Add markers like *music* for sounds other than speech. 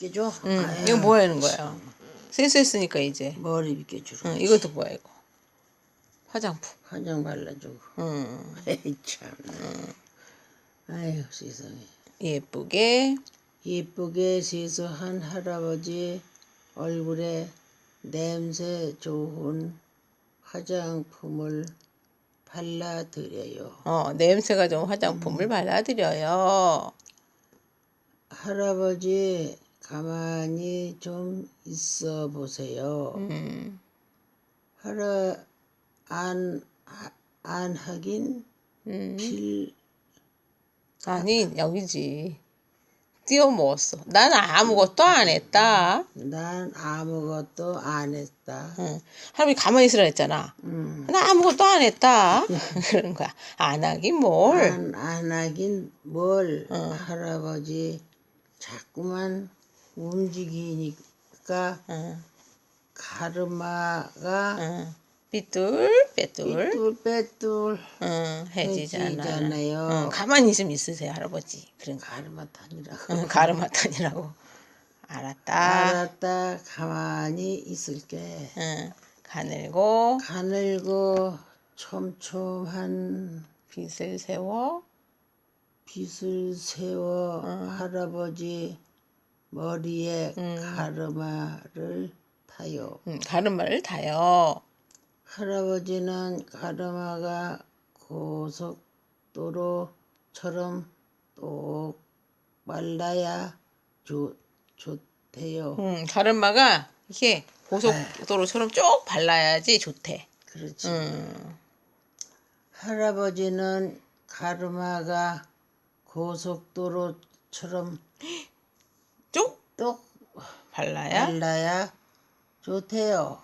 빗겨줘? 응. 아유, 이거 뭐 하는 거야? 세수했으니까 이제. 머리 빗겨주라. 응, 이것도 뭐야 이거? 화장품. 화장 발라주고. 응. *laughs* 에이 참. 아유 세상에. 예쁘게. 예쁘게 세수한 할아버지 얼굴에 냄새 좋은 화장품을 발라드려요. 어, 냄새가 좋은 화장품을 발라드려요. 할아버지 가만히 좀 있어 보세요. 음. 할아 안, 하- 안 하긴 음. 필 아니, 여기지. 띄워 먹었어. 난 아무것도 안 했다. 난 아무것도 안 했다. 응. 할아버지 가만히 있으라 했잖아. 음. 나 아무것도 안 했다. *laughs* 그런 거야. 안 하긴 뭘. 안, 안 하긴 뭘 할아버지 자꾸만 움직이니까 응. 가르마가 응. 삐뚤, 빼뚤. 삐뚤빼뚤 응, 해지잖아. 해지잖아요. 응, 가만히 있으면 있으세요, 할아버지. 그런 거. 가르마 탄이라고 응, 가르마 탄이라고. 알았다. 알았다 가만히 있을게 응. 가늘고, 가늘고 촘촘한 빗을 세워. 빗을 세워 할아버지 머리에 가르마를 타요. 응, 가르마를 타요. 할아버지는 가르마가 고속도로처럼 똑 말라야 좋, 좋대요. 응, 가르마가 이렇게 고속도로처럼 쭉 발라야지 좋대. 그렇지. 응. 할아버지는 가르마가 고속도로처럼 쭉 *gasps* 똑 발라야 말라야 좋대요.